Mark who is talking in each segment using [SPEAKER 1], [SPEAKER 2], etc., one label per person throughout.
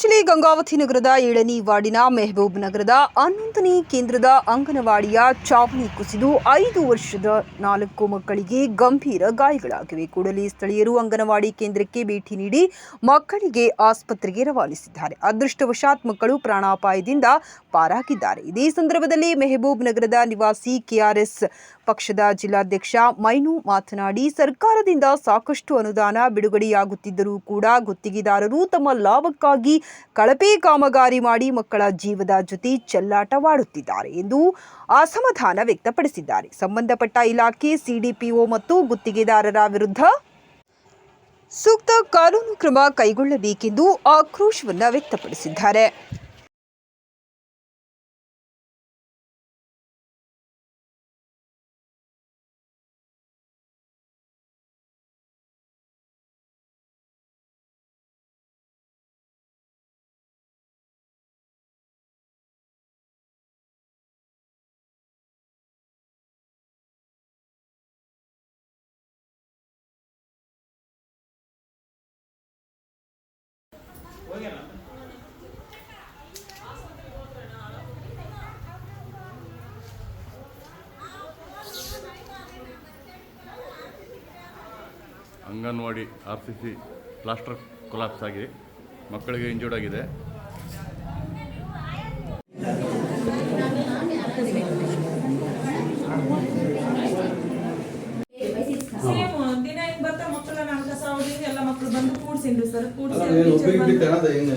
[SPEAKER 1] ಜಿಲ್ಲೆ ಗಂಗಾವತಿ ನಗರದ ಏಳನೇ ವಾರ್ಡಿನ ಮೆಹಬೂಬ್ ನಗರದ ಹನ್ನೊಂದನೇ ಕೇಂದ್ರದ ಅಂಗನವಾಡಿಯ ಚಾವಣಿ ಕುಸಿದು ಐದು ವರ್ಷದ ನಾಲ್ಕು ಮಕ್ಕಳಿಗೆ ಗಂಭೀರ ಗಾಯಗಳಾಗಿವೆ. ಕೂಡಲೇ ಸ್ಥಳೀಯರು ಅಂಗನವಾಡಿ ಕೇಂದ್ರಕ್ಕೆ ಭೇಟಿ ನೀಡಿ ಮಕ್ಕಳಿಗೆ ಆಸ್ಪತ್ರೆಗೆ ರವಾನಿಸಿದ್ದಾರೆ. ಅದೃಷ್ಟವಶಾತ್ ಮಕ್ಕಳು ಪ್ರಾಣಾಪಾಯದಿಂದ ಪಾರಾಗಿದ್ದಾರೆ. ಇದೇ ಸಂದರ್ಭದಲ್ಲಿ ಮೆಹಬೂಬ್ ನಗರದ ನಿವಾಸಿ ಕೆಆರ್ಎಸ್ ಪಕ್ಷದ ಜಿಲ್ಲಾಧ್ಯಕ್ಷ ಮೈನು ಮಾತನಾಡಿ, ಸರ್ಕಾರದಿಂದ ಸಾಕಷ್ಟು ಅನುದಾನ ಬಿಡುಗಡೆಯಾಗುತ್ತಿದ್ದರೂ ಕೂಡ ಗುತ್ತಿಗೆದಾರರು ತಮ್ಮ ಲಾಭಕ್ಕಾಗಿ ಕಳಪೆ ಕಾಮಗಾರಿ ಮಾಡಿ ಮಕ್ಕಳ ಜೀವದ ಜೊತೆ ಚೆಲ್ಲಾಟವಾಡುತ್ತಿದ್ದಾರೆ ಎಂದು ಅಸಮಾಧಾನ ವ್ಯಕ್ತಪಡಿಸಿದ್ದಾರೆ. ಸಂಬಂಧಪಟ್ಟ ಇಲಾಖೆ, ಸಿಡಿಪಿಒ ಮತ್ತು ಗುತ್ತಿಗೆದಾರರ ವಿರುದ್ಧ ಸೂಕ್ತ ಕಾನೂನು ಕ್ರಮ ಕೈಗೊಳ್ಳಬೇಕೆಂದು ಆಕ್ರೋಶವನ್ನು ವ್ಯಕ್ತಪಡಿಸಿದ್ದಾರೆ.
[SPEAKER 2] Anganwadi R C C plaster collapse ಆಗಿ ಮಕ್ಕಳಿಗೆ ಇಂಜೂರ್ಡ್ ಆಗಿದೆ
[SPEAKER 3] ಸೇಮ್ ದಿನ ಹಿಂಗ್ ಬರ್ತಾ ಮಕ್ಕಳ ನಾನ್ ಕಸ ಹೊಡಿಯೋದು ಎಲ್ಲ ಮಕ್ಕಳು ಬಂದು ಕೂಡ್ಸಿನ್ರಿ ಸರ್ ಕೂಡ್ಸಿ
[SPEAKER 4] ಅಲ್ಲ, ಏನು ಒಬ್ರಿಗೆ ಬಿಟ್ಟು ಅನ್ನೋದು ಹೆಂಗೆ?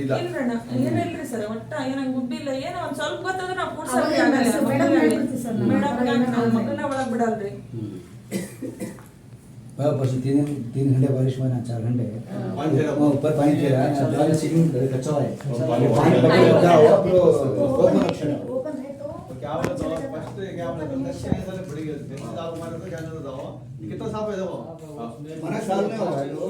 [SPEAKER 4] ಇಲ್ಲ.
[SPEAKER 3] ಇಲ್ರಣ್ಣ ಏನಿಲ್ರಿ ಸರ್ ಒಟ್ಟ ಏನಂಗ್ ಗುಬ್ಬಿಲ್ಲ ಏನೋ ಒಂದ್ ಸ್ವಲ್ಪ ಗೊತ್ತಾದ್ರೆ ನಾವು ಕೂಡ್ಸಕ್ಕೆ ಆಗಲ್ಲ ಮಕ್ಕಳಲ್ಲಿ. ಮೇಡಮ್ ಯಾಕೆ ನಾವು ಮಕ್ಕಳನ್ನ ಒಳಗ್ ಬಿಡಲ್ರಿ
[SPEAKER 5] बस तीन तीन घंटे बारिश हुआ ना चार घंटे
[SPEAKER 4] पानी फेरा।
[SPEAKER 5] वो ऊपर पानी फेरा चार सीलिंग कच्चा हुआ है
[SPEAKER 4] पानी
[SPEAKER 5] पानी
[SPEAKER 4] फेरा।
[SPEAKER 5] पकड़ क्या हुआ पूरा ओपन ऑप्शन है
[SPEAKER 4] क्या बोला था? First क्या बोला था? Next time साले बड़ी गलती। जैसे दारू मारे तो क्या करता था वो? ये कितना साफ है वो?
[SPEAKER 5] मना साल में हुआ है वो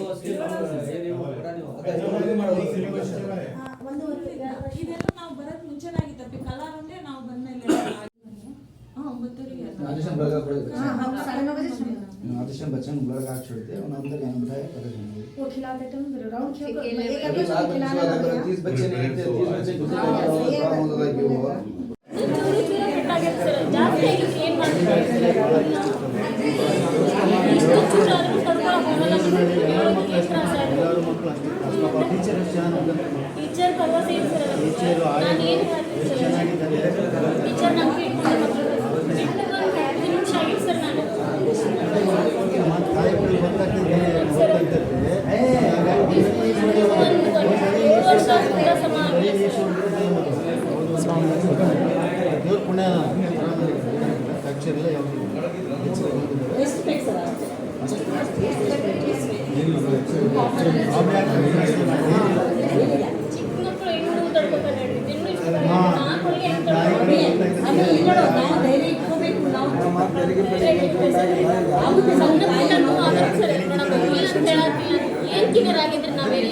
[SPEAKER 3] ಇದೆಲ್ಲ ನಾವು ಬರಕ್ ಮುಂಚೆನಾಗಿತ್ತಪ್ಪಿ ಕಲರ್ ಒಂದೇ ನಾವು ಬಂದ್ಮೇಲೆ ಹಾ ಒಂಬತ್ತುವರೆಗೆ ಅದು.
[SPEAKER 5] आदिशन ब्लड का
[SPEAKER 3] ಹಾ,
[SPEAKER 5] पड़ेगा
[SPEAKER 3] ಹೌದು, ಸಾಡೆ ನौ बजे शुरू होता है।
[SPEAKER 5] आदिशन बच्चे को ब्लड का छोड़ते हैं उन्होंने अंदर यहाँ बिठाया पता चला
[SPEAKER 6] वो खिलाते थे फिर राउंड खेल एक
[SPEAKER 5] अभी
[SPEAKER 6] आदमी
[SPEAKER 5] सात
[SPEAKER 6] को
[SPEAKER 5] बच्चे
[SPEAKER 6] खिलाना
[SPEAKER 5] अगर
[SPEAKER 6] पड़ेगा
[SPEAKER 5] तीस बच्चे नहीं थे तीस बच्चे गुजर
[SPEAKER 6] हाँ, सही है।
[SPEAKER 5] प्रॉब्लम होता था कि वो
[SPEAKER 7] ಟೀಚರ್ ಪರವಾಸ ಏನು ಸರ್ ನಾನು ಏನು ಟೀಚರ್ ನಮ್ಗೆ ಇಟ್ಕೊಂಡು ಹತ್ತು ನಿಮಿಷ ಆಗಿತ್ತು ಸರ್ ನಾನು ಒಂದು ಒಂದು ಏಳು ವರ್ಷ ಕೂಡ ಸಮ ಆಗಿಲ್ಲ ಸರ್
[SPEAKER 5] ಪುಣ್ಯ
[SPEAKER 3] ಎಷ್ಟು ಬೇಕು ಸರ್
[SPEAKER 7] ಚಿಕ್ಕ ಮಕ್ಕಳು ಹೆಣ್ಣು ತಡ್ಕೊತಾರೆ ಇನ್ನೂ ಇಷ್ಟು ನಾಲ್ಕು ಹೊಲಿಗೆ ಹೆಂಗೆ ತಡ್ಕೊತಾರೆ
[SPEAKER 6] ಅದು ಇಲ್ಲ ನಾವು ಧೈರ್ಯ ಇಟ್ಕೋಬೇಕು ನಾವು
[SPEAKER 7] ಸಣ್ಣ ಪುಟ್ಟನು ಆಗತ್ತೆ ಸರ್ ನೋಡಮ್ಮ ಇಲ್ಲ ಅಂತ ಹೇಳತ್ತಿಲ್ಲ ಏನ್ ಕಿನ್ನರ್ ಆಗಿದ್ರೆ ನಾವೇನು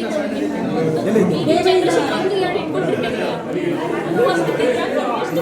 [SPEAKER 7] ಇದೇ ಜನರೇಷನ್ ಒಂದು ಎರಡು ಇಟ್ಕೊಂಡಿರ್ತೀವಿ ಅದು ಹೊಸ್ತಿದ್ರೆ ಎಷ್ಟು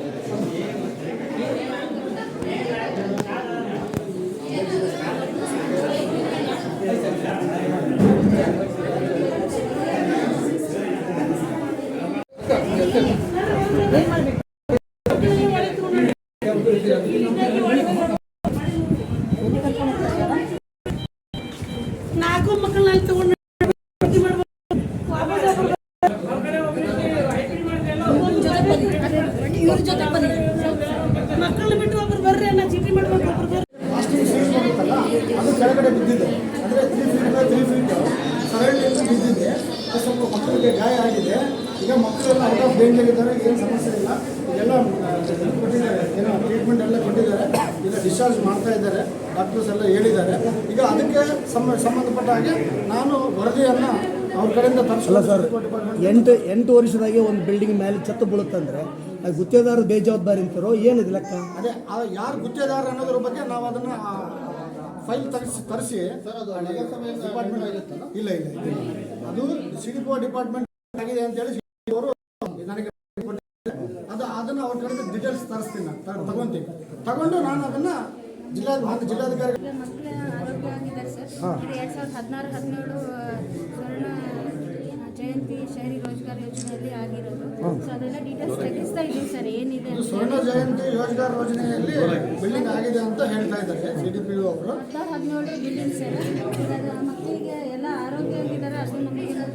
[SPEAKER 8] ಸಂಬ ಸಂಬಂಧಪಟ್ಟ ಹಾಗೆ ನಾನು ವರದಿಯನ್ನು ಅವ್ರ ಕಡೆಯಿಂದ
[SPEAKER 9] ತರಿಸಲ್ಲ ಸರ್ ಎಂಟು ಎಂಟು ವರ್ಷದಾಗೆ ಒಂದು ಬಿಲ್ಡಿಂಗ್ ಮೇಲೆ ಛತ್ತು ಬೀಳುತ್ತಂದ್ರೆ ಅದು ಗುತ್ತೇದಾರ ಬೇಜವಾಬ್ದಾರಿ ಅಂತಾರೋ ಏನಿದೆ ಲೆಕ್ಕ?
[SPEAKER 8] ಅದೇ ಆ ಯಾರು ಗುತ್ತೇದಾರ ಅನ್ನೋದ್ರ ಬಗ್ಗೆ ನಾವು ಅದನ್ನು ಫೈಲ್ ತರಿಸಿ ತರಿಸಿ ಡಿಪಾರ್ಟ್ಮೆಂಟ್ ಇಲ್ಲ ಇಲ್ಲ ಇಲ್ಲ. ಅದು ಸಿಡಿಪೋ ಡಿಪಾರ್ಟ್ಮೆಂಟ್ ಆಗಿದೆ ಅಂತೇಳಿ ಅವರು ನನಗೆ ಅದು ಅದನ್ನು ಅವ್ರ ಕಡೆ ಡೀಟೇಲ್ಸ್ ತರಿಸ್ತೀನಿ ನಾನು ತಗೊಂತೀನಿ. ತಗೊಂಡು ನಾನು ಅದನ್ನು ಜಿಲ್ಲಾ ಜಿಲ್ಲಾಧಿಕಾರಿ
[SPEAKER 7] ಸರ್. ಇದು ಎರಡು ಸಾವಿರದ ಹದಿನಾರು ಹದಿನೇಳು ಸ್ವರ್ಣ ಜಯಂತಿ ಶಹರಿ ರೋಜ್ಗಾರ್ ಯೋಜನೆಯಲ್ಲಿ ಆಗಿರೋದು. ಸೊ ಅದೆಲ್ಲ ಡೀಟೇಲ್ಸ್ ತೆಗಿಸ್ತಾ ಇದ್ದೀವಿ ಸರ್ ಏನಿದೆ
[SPEAKER 8] ಸ್ವರ್ಣ ಜಯಂತಿ ಯೋಜನೆಯಲ್ಲಿ ಬಿಲ್ಡಿಂಗ್ ಆಗಿದೆ ಅಂತ ಹೇಳ್ತಾ ಇದ್ದಾರೆ ಸಿ ಡಿ ಪಿ ಅವರು.
[SPEAKER 7] ಹದಿನಾರು ಹದಿನೇಳು ಬಿಲ್ಡಿಂಗ್ ಸರ್. ಮಕ್ಕಳಿಗೆ ಎಲ್ಲ ಆರೋಗ್ಯವಾಗಿದ್ದಾರೆ ಅದು ನಮಗೆ ಸರ್.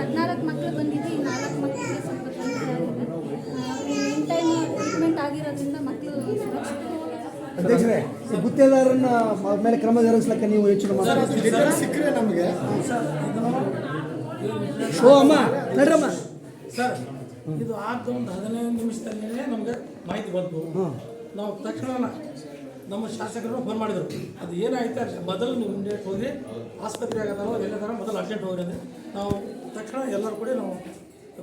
[SPEAKER 7] ಹದಿನಾಲ್ಕು ಮಕ್ಕಳು ಬಂದಿದ್ದು ಈ ನಾಲ್ಕು ಮಕ್ಕಳಿಗೆ ಸ್ವಲ್ಪ ತೊಂದರೆ ಆಗಿದೆ. ಇನ್ ಟೈಮ್ ಟ್ರೀಟ್ಮೆಂಟ್ ಆಗಿರೋದ್ರಿಂದ ಮಕ್ಕಳು
[SPEAKER 9] ಅಧ್ಯಕ್ಷರೇ ಈ ಗುತ್ತೇದಾರನ ಮೇಲೆ ಕ್ರಮ ಜರುಗಿಸ್ಲಿಕ್ಕೆ ನೀವು ಯೋಚನೆ ಮಾಡಿ
[SPEAKER 8] ಸಿಕ್ಕರೆ ನಮಗೆ.
[SPEAKER 9] ಓ ಅಮ್ಮ ನಡ್ರಮ್ಮ
[SPEAKER 10] ಸರ್ ಇದು ಆದ ಒಂದು ಹದಿನೈದು ನಿಮಿಷದಲ್ಲೇ ನಮಗೆ ಮಾಹಿತಿ ಬಂತು. ನಾವು ತಕ್ಷಣ ನಮ್ಮ ಶಾಸಕರು ಫೋನ್ ಮಾಡಿದರು. ಅದು ಏನಾಯ್ತು ಮೊದಲು ನೀವು ಮುಂದೆ ಹೋಗಿ ಆಸ್ಪತ್ರೆ ಆಗದಾರೋ ಎಲ್ಲದಾರ ಮೊದಲು ಅರ್ಜೆಂಟ್ ಹೋಗ್ರಿ ನಾವು ತಕ್ಷಣ ಎಲ್ಲರೂ ಕೂಡ ನಾವು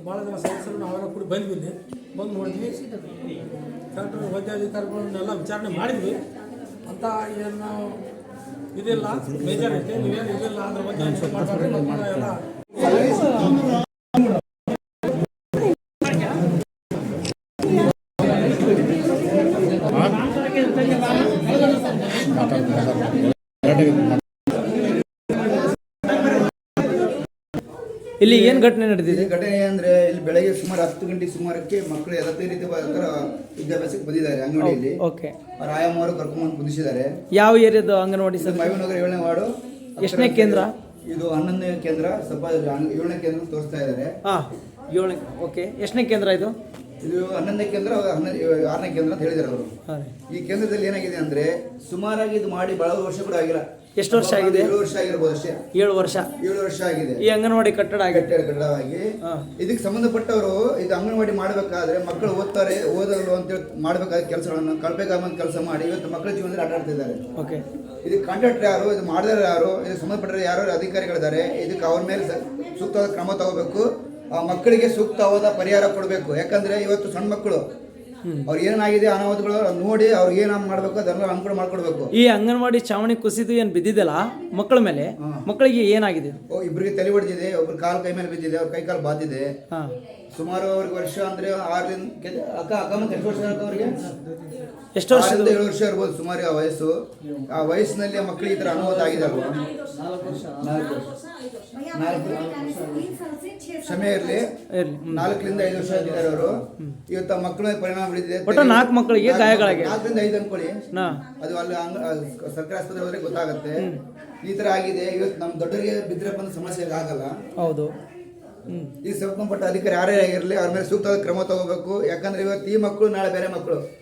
[SPEAKER 10] ಭಾಳ ಜನ ಸದಸ್ಯರು ನಾವೆಲ್ಲ ಕೂಡ ಬಂದ್ವಿ ಬಂದು ನೋಡಿದ್ವಿ. ಡಾಕ್ಟರ್ ವೈದ್ಯಾಧಿಕಾರಿಗಳನ್ನೆಲ್ಲ ವಿಚಾರಣೆ ಮಾಡಿದ್ವಿ. ಅಂತ ಏನು ಇದಿಲ್ಲ. ಮೇಜರ್ ನೀವೇನು ಇದಿಲ್ಲ. ಅದ್ರ ಬಗ್ಗೆ ಎಲ್ಲ
[SPEAKER 9] ಇಲ್ಲಿ ಏನು ಘಟನೆ ನಡೆದಿದೆ
[SPEAKER 5] ಘಟನೆ ಅಂದ್ರೆ ಇಲ್ಲಿ ಬೆಳಗ್ಗೆ ಸುಮಾರು ಹತ್ತು ಗಂಟೆ ಸುಮಾರಕ್ಕೆ ಮಕ್ಕಳು ಯಾವುದೇ ರೀತಿ ವಿದ್ಯಾಭ್ಯಾಸಕ್ಕೆ ಬಂದಿದ್ದಾರೆ ಅಂಗಡಿಯಲ್ಲಿ.
[SPEAKER 9] ಓಕೆ.
[SPEAKER 5] ರಾಯಮ್ಮವರು ಕರ್ಕೊಂಡ್ಬಂದು ಕುದಿಸಿದ್ದಾರೆ.
[SPEAKER 9] ಯಾವ ಏರಿಯಾದ ಅಂಗನವಾಡಿ ಸರ್?
[SPEAKER 5] ಮೈವನಗರ ಏಳನೇ ವಾರ್ಡು.
[SPEAKER 9] ಎಷ್ಟನೇ ಕೇಂದ್ರ?
[SPEAKER 5] ಇದು ಹನ್ನೊಂದನೇ ಕೇಂದ್ರ. ಸ್ವಲ್ಪ ಏಳನೇ ಕೇಂದ್ರ ತೋರಿಸ್ತಾ ಇದ್ದಾರೆ.
[SPEAKER 9] ಹಾಂ ಏಳನೇ ಓಕೆ. ಎಷ್ಟನೇ ಕೇಂದ್ರ ಇದು?
[SPEAKER 5] ಇದು ಹನ್ನೊಂದನೇ ಕೇಂದ್ರ ಹನ್ನೊಂದು ಆರನೇ ಕೇಂದ್ರ ಅಂತ ಹೇಳಿದ್ದಾರೆ ಅವರು. ಈ ಕೇಂದ್ರದಲ್ಲಿ ಏನಾಗಿದೆ ಅಂದ್ರೆ ಸುಮಾರಾಗಿ ಇದು ಮಾಡಿ ಬಹಳ ವರ್ಷ ಕೂಡ ಆಗಿಲ್ಲ.
[SPEAKER 9] ಎಷ್ಟು ವರ್ಷ ಆಗಿದೆ?
[SPEAKER 5] ಏಳು ವರ್ಷ ಆಗಿರ್ಬೋದು ಅಷ್ಟೇ.
[SPEAKER 9] ಏಳು ವರ್ಷ.
[SPEAKER 5] ಏಳು ವರ್ಷ ಆಗಿದೆ.
[SPEAKER 9] ಈ ಅಂಗನವಾಡಿ ಕಟ್ಟಡ ಆಗಿದೆ.
[SPEAKER 5] ಕಟ್ಟಡ ಕಟ್ಟಡವಾಗಿ. ಇದಕ್ಕೆ ಸಂಬಂಧಪಟ್ಟವರು ಇದು ಅಂಗನವಾಡಿ ಮಾಡಬೇಕಾದ್ರೆ ಮಕ್ಕಳು ಓದ್ತಾರೆ ಓದಲು ಅಂತೇಳಿ ಮಾಡಬೇಕಾದ ಕೆಲಸಗಳನ್ನು ಕಳ್ಬೇಕಾದ ಕೆಲಸ ಮಾಡಿ ಇವತ್ತು ಮಕ್ಕಳ ಜೀವನದಲ್ಲಿ ಆಟಾಡ್ತಿದ್ದಾರೆ
[SPEAKER 9] ಓಕೆ.
[SPEAKER 5] ಇದಕ್ಕೆ ಕಾಂಟ್ರಾಕ್ಟರ್ ಯಾರು ಇದು ಮಾಡಿದಾರೆ ಯಾರು ಇದಕ್ಕೆ ಸಂಬಂಧಪಟ್ಟರೆ ಯಾರು ಅಧಿಕಾರಿಗಳಿದ್ದಾರೆ ಇದಕ್ಕೆ ಅವ್ರ ಮೇಲೆ ಸೂಕ್ತವಾದ ಕ್ರಮ ತಗೋಬೇಕು. ಆ ಮಕ್ಕಳಿಗೆ ಸೂಕ್ತವಾದ ಪರಿಹಾರ ಕೊಡಬೇಕು. ಯಾಕಂದ್ರೆ ಇವತ್ತು ಸಣ್ಣ ಮಕ್ಕಳು ಅವ್ರು ಏನಾಗಿದೆ ಅನಾಹುತಗಳು ನೋಡಿ ಅವ್ರಿಗೆ ಏನ ಮಾಡಬೇಕು ಅದನ್ನ ಅನುಕೂಲ ಮಾಡ್ಕೊಡ್ಬೇಕು.
[SPEAKER 9] ಈ ಅಂಗನವಾಡಿ ಚಾವಣಿ ಕುಸಿದು ಏನು ಬಿದ್ದಿದೆಲ್ಲ ಮಕ್ಕಳ ಮೇಲೆ ಮಕ್ಕಳಿಗೆ ಏನಾಗಿದೆ?
[SPEAKER 5] ಓ, ಇಬ್ರಿಗೆ ತಲೆ ಹೊಡೆದಿದೆ ಒಬ್ರು ಕಾಲು ಕೈ ಮೇಲೆ ಬಿದ್ದಿದೆ ಅವ್ರ ಕೈ ಕಾಲು ಬಾದಿದೆ. ಸುಮಾರು ಅವ್ರಿಗೆ ವರ್ಷ ಅಂದ್ರೆ ಆರರಿಂದ ಅಕ್ಕ ಅಕ್ಕ ಮತ್ತೆ ಎಷ್ಟು ವರ್ಷ ಅವ್ರಿಗೆ?
[SPEAKER 9] ಎಷ್ಟು ವರ್ಷ
[SPEAKER 5] ಆರರಿಂದ ಏಳು ವರ್ಷ ಇರ್ಬೋದು ಸುಮಾರು ಆ ವಯಸ್ಸು. ಆ ವಯಸ್ಸಿನಲ್ಲಿ ಆ ಮಕ್ಕಳಿಗೆ ಈ ಥರ ಅನುಭವ ಆಗಿದೆ ಅಲ್ವಾ ನಾಲ್ಕು ವರ್ಷ ನಾಲ್ಕು ಕ್ಷಮೆ ಇರಲಿ. ನಾಲ್ಕರಿಂದ ಐದು ವರ್ಷ ಆಗಿದ್ದಾರೆ ಅವರು. ಇವತ್ತು ಆ ಮಕ್ಕಳ ಮೇಲೆ ಪರಿಣಾಮ ಬೀಳಿದೆ
[SPEAKER 9] ಒಟ್ಟು ನಾಲ್ಕು ಮಕ್ಕಳಿಗೆ ಗಾಯಗಳಾಗಿವೆ.
[SPEAKER 5] ನಾಲ್ಕರಿಂದ ಐದು ಅನ್ಕೊಳ್ಳಿ. ಅದು ಅಲ್ಲಿ ಅಂಗ- ಆ ಸರ್ಕಾರಿ ಆಸ್ಪತ್ರೆ ಹೋದ್ರೆ ಗೊತ್ತಾಗುತ್ತೆ. ಈ ತರ ಆಗಿದೆ. ಇವತ್ತು ನಮ್ಮ ದೊಡ್ಡರಿಗೆ ಬಿದ್ದರೆ ಬಂದ ಸಮಸ್ಯೆ ಆಗಲ್ಲ.
[SPEAKER 9] ಹೌದು. ಈ
[SPEAKER 5] ಈ ಸಂಬಂಧಪಟ್ಟ ಅಧಿಕಾರಿ ಯಾರೇ ಆಗಿರಲಿ ಅವ್ರ ಮೇಲೆ ಸೂಕ್ತವಾದ ಕ್ರಮ ತಗೋಬೇಕು. ಯಾಕಂದ್ರೆ ಇವತ್ತು ಈ ಮಕ್ಕಳು ನಾಳೆ ಬೇರೆ ಮಕ್ಕಳು.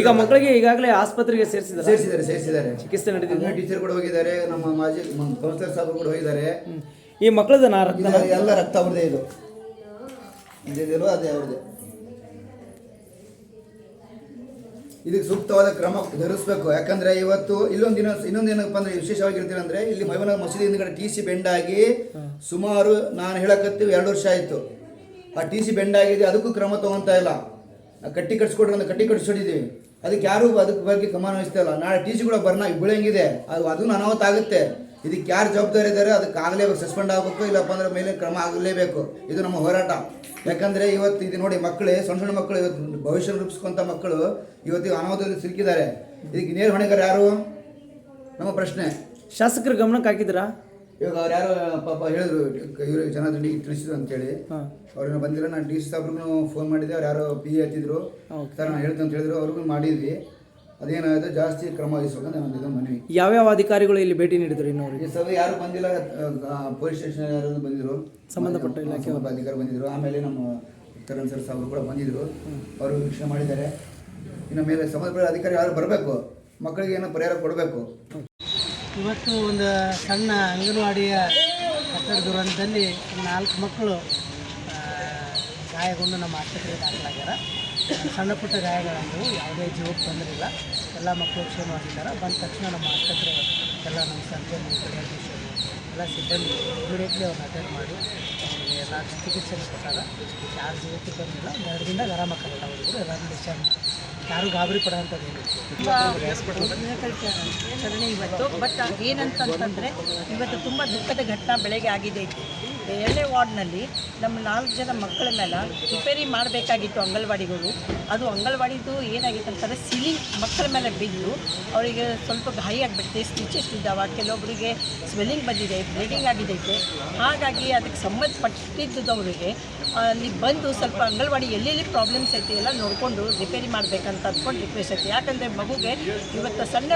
[SPEAKER 9] ಈಗ ಮಕ್ಕಳಿಗೆ ಈಗಾಗಲೇ ಆಸ್ಪತ್ರೆಗೆ ಸೇರಿಸಿದ್ದಾರೆ.
[SPEAKER 5] ಸೇರಿಸಿದ್ದಾರೆ ಸೇರಿಸಿದ್ದಾರೆ.
[SPEAKER 9] ಚಿಕಿತ್ಸೆ ನಡೆದಿದೆ.
[SPEAKER 5] ಟೀಚರ್ ಕೂಡ ಹೋಗಿದ್ದಾರೆ ನಮ್ಮ ಮಾಜಿ ಕೌನ್ಸಿಲರ್ ಸಾಹೇಬರು ಕೂಡ ಹೋಗಿದ್ದಾರೆ.
[SPEAKER 9] ಈ ಮಕ್ಕಳದ ನಾ ರಕ್ತ
[SPEAKER 5] ಇದು ಎಲ್ಲ ರಕ್ತ ಅವ್ರದೇ ಇದು. ಇದಿದೆಯಲ್ವ ಅದೇ ಅವ್ರದೇ ಇದಕ್ಕೆ ಸೂಕ್ತವಾದ ಕ್ರಮ ಧರಿಸಬೇಕು. ಯಾಕಂದ್ರೆ ಇವತ್ತು ಇಲ್ಲೊಂದು ದಿನ ಇನ್ನೊಂದು ಏನಪ್ಪ ಅಂದ್ರೆ ವಿಶೇಷವಾಗಿರ್ತೀನಿ ಅಂದ್ರೆ ಇಲ್ಲಿ ಮೈಮನ ಮಸೀದಿ ಹಿಂದ್ಗಡೆ ಟಿ ಸಿ ಬೆಂಡ್ ಆಗಿ ಸುಮಾರು ನಾನು ಹೇಳಕತ್ತೀವಿ ಎರಡು ವರ್ಷ ಆಯ್ತು. ಆ ಟಿ ಸಿ ಬೆಂಡ್ ಆಗಿದೆ ಅದಕ್ಕೂ ಕ್ರಮ ತಗೊಂತ ಇಲ್ಲ. ಕಟ್ಟಿ ಕಟ್ಸ್ಕೊಡ್ರಿ ಅಂತ ಕಟ್ಟಿ ಕಟ್ಸ್ಕೊಂಡಿದ್ದೀವಿ ಅದಕ್ಕೆ ಯಾರು ಅದಕ್ಕೆ ಬಗ್ಗೆ ಗಮನ ವಹಿಸ್ತಾ ಇಲ್ಲ. ನಾಳೆ ಟಿ ಸಿ ಕೂಡ ಬರ್ನ ಬೀಳಂಗಿದೆ ಅದು, ಅದನ್ನು ಅನಾಹುತ ಆಗುತ್ತೆ. ಇದಕ್ಕೆ ಯಾರು ಜವಾಬ್ದಾರಿ ಇದ್ದಾರೆ ಅದಕ್ಕೆ ಆಗಲೇಬೇಕು ಸಸ್ಪೆಂಡ್ ಆಗಬೇಕು, ಇಲ್ಲಪ್ಪ ಅಂದ್ರೆ ಮೇಲೆ ಕ್ರಮ ಆಗಲೇಬೇಕು. ಇದು ನಮ್ಮ ಹೋರಾಟ. ಯಾಕಂದ್ರೆ ಇವತ್ತು ಇದು ನೋಡಿ ಮಕ್ಕಳು, ಸಣ್ಣ ಸಣ್ಣ ಮಕ್ಕಳು ಇವತ್ತು ಭವಿಷ್ಯ ರೂಪಿಸ್ಕೊಂತ ಮಕ್ಕಳು ಇವತ್ತು ಅನಾಹುತದಲ್ಲಿ ಸಿಲುಕಿದ್ದಾರೆ. ಇದಕ್ಕೆ ನೇರ ಹೊಣೆಗಾರ ಯಾರು? ನಮ್ಮ ಪ್ರಶ್ನೆ.
[SPEAKER 9] ಶಾಸಕರ ಗಮನಕ್ಕೆ ಹಾಕಿದ್ರಾ
[SPEAKER 5] ಇವಾಗ ಅವ್ರು ಯಾರೋ ಪಾಪ ಹೇಳಿದ್ರು ಇವರು ಚೆನ್ನಾಗಿ ತಿಳಿಸಿದ್ರು ಅಂತೇಳಿ. ಅವ್ರನ್ನ ಬಂದಿಲ್ಲ ನಾನು ಡಿ ಸಿ ಸಾಬ್ರಿಗೂ ಫೋನ್ ಮಾಡಿದ್ದೆ ಅವ್ರು ಯಾರೋ ಪಿ ಹತ್ತಿದ್ರು. ಸರ್ ನಾನು ಹೇಳ್ತೀನಿ ಅಂತ ಹೇಳಿದ್ರು ಅವ್ರಿಗೂ ಮಾಡಿದ್ವಿ. ಅದೇನಾಗುತ್ತೆ ಜಾಸ್ತಿ ಕ್ರಮ ವಹಿಸ್ಬೇಕಂತ ಒಂದು ಇದು ಮನವಿ.
[SPEAKER 9] ಯಾವ್ಯಾವ ಅಧಿಕಾರಿಗಳು ಇಲ್ಲಿ ಭೇಟಿ ನೀಡಿದ್ರು ಇನ್ನು
[SPEAKER 5] ಈ ಸಭೆ ಯಾರು ಬಂದಿಲ್ಲ ಪೊಲೀಸ್ ಸ್ಟೇಷನ್ ಯಾರು ಬಂದಿದ್ರು.
[SPEAKER 9] ಸಂಬಂಧಪಟ್ಟ ಇಲಾಖೆ
[SPEAKER 5] ಅಧಿಕಾರಿ ಬಂದಿದ್ರು. ಆಮೇಲೆ ನಮ್ಮ ಕರಣ್ ಸರ್ ಸಾಬ್ರು ಕೂಡ ಬಂದಿದ್ರು. ಅವರು ವೀಕ್ಷಣೆ ಮಾಡಿದ್ದಾರೆ. ಇನ್ನು ಮೇಲೆ ಸಂಬಂಧಪಟ್ಟ ಅಧಿಕಾರಿ ಯಾರು ಬರಬೇಕು ಮಕ್ಕಳಿಗೆ ಏನೋ ಪರಿಹಾರ ಕೊಡಬೇಕು.
[SPEAKER 11] ಇವತ್ತು ಒಂದು ಸಣ್ಣ ಅಂಗನವಾಡಿಯ ಕಟ್ಟಡ ದುರಂತದಲ್ಲಿ ನಾಲ್ಕು ಮಕ್ಕಳು ಗಾಯಗೊಂಡು ನಮ್ಮ ಆಸ್ಪತ್ರೆಗೆ ದಾಖಲಾಗ್ಯಾರ. ಸಣ್ಣ ಪುಟ್ಟ ಗಾಯಗಳಂದವು, ಯಾವುದೇ ಜೀವಕ್ಕೆ ಬಂದಿರಲಿಲ್ಲ ಎಲ್ಲ ಮಕ್ಕಳು ಕ್ಷೇಮವಾಗಿದ್ದಾರೆ. ಬಂದ ತಕ್ಷಣ ನಮ್ಮ ಆಸ್ಪತ್ರೆ ಎಲ್ಲ ನಮ್ಮ ಪೀಡಿಯಾಟ್ರಿಷಿಯನ್ ಎಲ್ಲ ಸಿಬ್ಬಂದಿ ಇಮಿಡಿಯೇಟ್ಲಿ ಅವ್ರನ್ನ ಅಟೆಂಡ್ ಮಾಡಿ, ಅವ್ರಿಗೆ ಎಲ್ಲ ಚಿಕಿತ್ಸೆ ಕೊಟ್ಟಾಗ ಯಾರು ಜೀವಕ್ಕೆ ಬಂದಿಲ್ಲ ಎರಡು ದಿನ ಆರಾಮಾಗ್ತಾರೆ ಅವರಿಗೂ ಎಲ್ಲರೂ ಡಿಸ್ಚಾರ್ಜ್ ಯಾರು ಗಾಬರಿ ಪಡೋಂಥದ್ದು
[SPEAKER 6] ಆಚರಣೆ ಇವತ್ತು. ಬಟ್ ಏನಂತಂತಂದರೆ ಇವತ್ತು ತುಂಬ ದುಃಖದ ಘಟನೆ ಬೆಳಗ್ಗೆ ಆಗಿದೆ. ಎರಡನೇ ವಾರ್ಡ್ನಲ್ಲಿ ನಮ್ಮ ನಾಲ್ಕು ಜನ ಮಕ್ಕಳ ಮೇಲೆ ರಿಪೇರಿ ಮಾಡಬೇಕಾಗಿತ್ತು ಅಂಗನವಾಡಿಗಳು ಅದು ಅಂಗನವಾಡಿದು ಏನಾಗಿತ್ತು ಅಂತಂದರೆ ಸಿಲಿಂಗ್ ಮಕ್ಕಳ ಮೇಲೆ ಬಿದ್ದು ಅವರಿಗೆ ಸ್ವಲ್ಪ ಗಾಯ ಆಗಿಬಿಡುತ್ತೆ ಸ್ಟಿಚಸ್ ಇದ್ದಾವೆ ಕೆಲವೊಬ್ಬರಿಗೆ ಸ್ವೆಲ್ಲಿಂಗ್ ಬಂದಿದೆ ಬ್ಲೀಡಿಂಗ್ ಆಗಿದೈತೆ ಹಾಗಾಗಿ ಅದಕ್ಕೆ ಸಂಬಂಧಪಟ್ಟಿದ್ದವರಿಗೆ ಅಲ್ಲಿ ಬಂದು ಸ್ವಲ್ಪ ಅಂಗನವಾಡಿ ಎಲ್ಲೆಲ್ಲಿ ಪ್ರಾಬ್ಲಮ್ಸ್ ಐತಿ ಎಲ್ಲ ನೋಡಿಕೊಂಡು ರಿಪೇರಿ ಮಾಡಬೇಕಂತ ಅಂದ್ಕೊಂಡು ರಿಕ್ವೆಸ್ಟ್ ಐತಿ. ಯಾಕಂದರೆ ಮಗುಗೆ ಇವತ್ತು ಸಣ್ಣ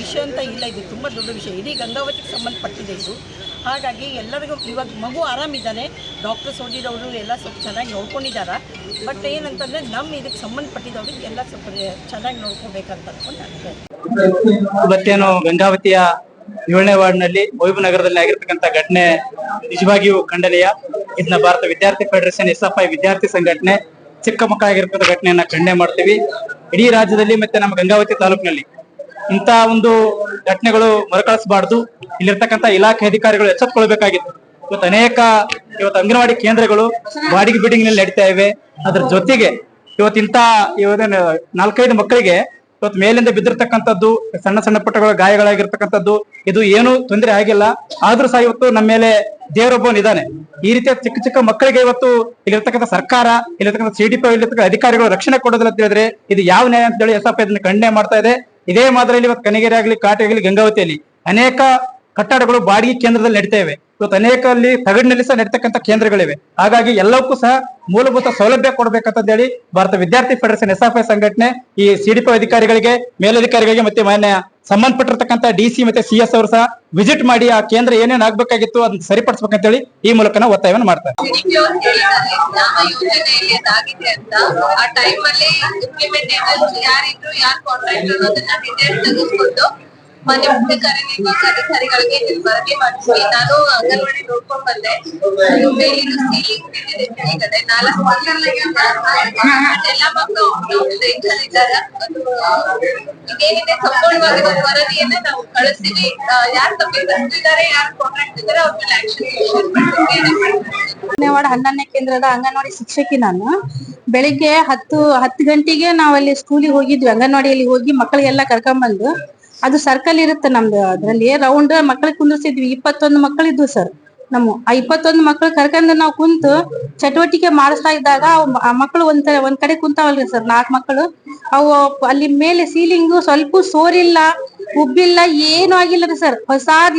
[SPEAKER 6] ವಿಷಯ ಅಂತ ಇಲ್ಲ, ಇದು ತುಂಬ ದೊಡ್ಡ ವಿಷಯ. ಇಡೀ ಗಂಗಾವತಿಗೆ ಸಂಬಂಧಪಟ್ಟಿದೆ ಇದು. ಹಾಗಾಗಿ ಎಲ್ಲರಿಗೂ ಇವಾಗ ಮಗು ಆರಾಮಿದ್ದಾನೆ ಡಾಕ್ಟರ್ ಓದಿರೋರು ಎಲ್ಲ ಸ್ವಲ್ಪ ಚೆನ್ನಾಗಿ ನೋಡ್ಕೊಂಡಿದ್ದಾರೆ? ಬಟ್ ಏನಂತಂದರೆ ನಮ್ಮ ಇದಕ್ಕೆ ಸಂಬಂಧಪಟ್ಟಿದ್ದವ್ರಿಗೆ ಎಲ್ಲ ಸ್ವಲ್ಪ ಚೆನ್ನಾಗಿ ನೋಡ್ಕೋಬೇಕಂತ ಅಂದ್ಕೊಂಡು ನಾನು
[SPEAKER 11] ಇವತ್ತೇನು ಗಂಗಾವತಿಯ ಏಳನೇ ವಾರ್ಡ್ನಲ್ಲಿ ಮೊಯ್ಬು ನಗರದಲ್ಲಿ ಆಗಿರ್ತಕ್ಕಂಥ ಘಟನೆ ನಿಜವಾಗಿಯೂ ಖಂಡನೀಯ. ಇದನ್ನ ಭಾರತ ವಿದ್ಯಾರ್ಥಿ ಫೆಡರೇಷನ್ ಎಸ್ ಎಫ್ ಐ ವಿದ್ಯಾರ್ಥಿ ಸಂಘಟನೆ, ಚಿಕ್ಕ ಮಕ್ಕಳಾಗಿರ್ತಕ್ಕಂಥ ಘಟನೆಯನ್ನ ಖಂಡನೆ ಮಾಡ್ತೀವಿ. ಇಡೀ ರಾಜ್ಯದಲ್ಲಿ ಮತ್ತೆ ನಮ್ಮ ಗಂಗಾವತಿ ತಾಲೂಕಿನಲ್ಲಿ ಇಂತ ಒಂದು ಘಟನೆಗಳು ಮರುಕಳಿಸಬಾರ್ದು. ಇಲ್ಲಿರ್ತಕ್ಕಂಥ ಇಲಾಖೆ ಅಧಿಕಾರಿಗಳು ಎಚ್ಚೆತ್ತುಕೊಳ್ಬೇಕಾಗಿತ್ತು ಇವತ್ತು ಅನೇಕ ಇವತ್ತು ಅಂಗನವಾಡಿ ಕೇಂದ್ರಗಳು ಬಾಡಿಗೆ ಬಿಲ್ಡಿಂಗ್ನಲ್ಲಿ ನಡೀತಾ ಇವೆ. ಅದ್ರ ಜೊತೆಗೆ ಇವತ್ತಿಂತ ಇವತ್ತೇನು ನಾಲ್ಕೈದು ಮಕ್ಕಳಿಗೆ ಇವತ್ತು ಮೇಲಿಂದ ಬಿದ್ದಿರ್ತಕ್ಕಂಥದ್ದು, ಸಣ್ಣ ಸಣ್ಣ ಪುಟ್ಟಗಳ ಗಾಯಗಳಾಗಿರ್ತಕ್ಕಂಥದ್ದು, ಇದು ಏನು ತೊಂದರೆ ಆಗಿಲ್ಲ. ಆದ್ರೂ ಸಹ ಇವತ್ತು ನಮ್ಮ ಮೇಲೆ ದೇವರೊಬ್ಬನಿದ್ದಾನೆ ಈ ರೀತಿಯ ಚಿಕ್ಕ ಚಿಕ್ಕ ಮಕ್ಕಳಿಗೆ ಇವತ್ತು ಇಲ್ಲಿರ್ತಕ್ಕಂಥ ಸರ್ಕಾರ, ಇಲ್ಲಿರ್ತಕ್ಕಂಥ ಸಿ ಡಿ ಪಿ ಇಲ್ಲಿರ್ತಕ್ಕಂಥ ಅಧಿಕಾರಿಗಳು ರಕ್ಷಣೆ ಕೊಡೋದಿಲ್ಲ ಅಂತ ಹೇಳಿದ್ರೆ ಇದು ಯಾವ ನ್ಯಾಯ ಅಂತ ಹೇಳಿ ಎಸ್ ಎಫ್ ಇದನ್ನು ಖಂಡನೆ ಮಾಡ್ತಾ ಇದೆ. ಇದೇ ಮಾದರಿಯಲ್ಲಿ ಇವತ್ತು ಕನಗಿರಿ ಆಗಲಿ ಕಾಟೆ ಆಗಲಿ, ಗಂಗಾವತಿಯಲ್ಲಿ ಅನೇಕ ಕಟ್ಟಡಗಳು ಬಾಡಿಗೆ ಕೇಂದ್ರದಲ್ಲಿ ನಡೀತಾ ಇವೆ ಇವತ್ತು ಅನೇಕ ಅಲ್ಲಿ ತಗಡಿನಲ್ಲಿ ಸಹ ನಡೀತಕ್ಕಂಥ ಕೇಂದ್ರಗಳಿವೆ. ಹಾಗಾಗಿ ಎಲ್ಲಕ್ಕೂ ಸಹ ಮೂಲಭೂತ ಸೌಲಭ್ಯ ಕೊಡಬೇಕಂತ ಹೇಳಿ ಭಾರತ ವಿದ್ಯಾರ್ಥಿ ಫೆಡರೇಷನ್ ಎಸ್ ಎಫ್ ಐ ಸಂಘಟನೆ ಈ ಸಿಡಿಪಿ ಅಧಿಕಾರಿಗಳಿಗೆ, ಮೇಲಧಿಕಾರಿಗಳಿಗೆ ಮತ್ತೆ ಮಾನ್ಯ ಸಂಬಂಧಪಟ್ಟಿರತಕ್ಕಂಥ ಡಿ ಸಿ ಮತ್ತೆ ಸಿ ಎಸ್ ಅವರು ಸಹ ವಿಸಿಟ್ ಮಾಡಿ ಆ ಕೇಂದ್ರ ಏನೇನು ಆಗ್ಬೇಕಾಗಿತ್ತು ಅದನ್ನ ಸರಿಪಡಿಸ್ಬೇಕಂತ ಹೇಳಿ ಈ ಮೂಲಕ ನಾವು ಒತ್ತಾಯವನ್ನು ಮಾಡ್ತಾರೆ
[SPEAKER 7] ಆ ಟೈಮ್ ಅಲ್ಲಿ ಇಂಪ್ಲಿಮೆಂಟೇಷನ್ ಮುಂದೆ ಸರಿ ಕಾರ್ಯನಿರ್ವಾಹಕ ಅಧಿಕಾರಿಗಳಿಗೆ ವರದಿ ಮಾಡಿಸಿ ನಾನು ಅಂಗನವಾಡಿ ನೋಡ್ಕೊಂಡ್ ಬಂದೆ. ಮೇಲಿನ ಸೀಲಿಂಗ್ ಬಿದ್ದಿದೆ ನಾಲ್ಕು ಎಲ್ಲ ಮಕ್ಕಳು ಅಲ್ಲಿ ಇದ್ದಾರೆ. ಸಂಪೂರ್ಣವಾಗಿ ವರದಿಯನ್ನ ನಾವು ಕಳಿಸ್ತೀವಿ. ಯಾರು ತಪ್ಪಿದ್ದಾರೆ ಯಾರು ಕಾಂಟ್ರಾಕ್ಟ್ ಇದ್ದಾರೆ, ಅವ್ರ ಆಕ್ಷನ್
[SPEAKER 6] ಧನ್ಯವಾದ ಹನ್ನೊಂದನೇ ಕೇಂದ್ರದ ಅಂಗನವಾಡಿ ಶಿಕ್ಷಕಿ ನಾನು. ಬೆಳಿಗ್ಗೆ ಹತ್ತು ಹತ್ತು ಗಂಟೆಗೆ ನಾವಲ್ಲಿ ಸ್ಕೂಲಿಗೆ ಹೋಗಿದ್ವಿ. ಅಂಗನವಾಡಿಯಲ್ಲಿ ಹೋಗಿ ಮಕ್ಕಳಿಗೆಲ್ಲ ಕರ್ಕೊಂಡ್ಬಂದು ಅದು ಸರ್ಕಲ್ ಇರುತ್ತೆ ನಮ್ದು. ಅದ್ರಲ್ಲಿ ರೌಂಡ್ ಮಕ್ಳು ಕುಂದಿರ್ಸಿದ್ವಿ. ಇಪ್ಪತ್ತೊಂದು ಮಕ್ಕಳಿದ್ವು ಸರ್ ನಮ್ಮ, ಆ ಇಪ್ಪತ್ತೊಂದು ಮಕ್ಳು ಕರ್ಕೊಂಡು ನಾವು ಕುಂತು ಚಟುವಟಿಕೆ ಮಾಡಿಸ್ತಾ ಇದ್ದಾಗ ಆ ಮಕ್ಕಳು ಒಂದ್ ಒಂದ್ ಕಡೆ ಕುಂತಾವಲ್ರಿ ಸರ್ ನಾಲ್ಕು ಮಕ್ಕಳು ಅವು ಅಲ್ಲಿ ಮೇಲೆ ಸೀಲಿಂಗು ಸ್ವಲ್ಪ ಸೋರಿಲ್ಲ, ಉಬ್ಬಿಲ್ಲ, ಏನು ಆಗಿಲ್ಲ ರೀ ಸರ್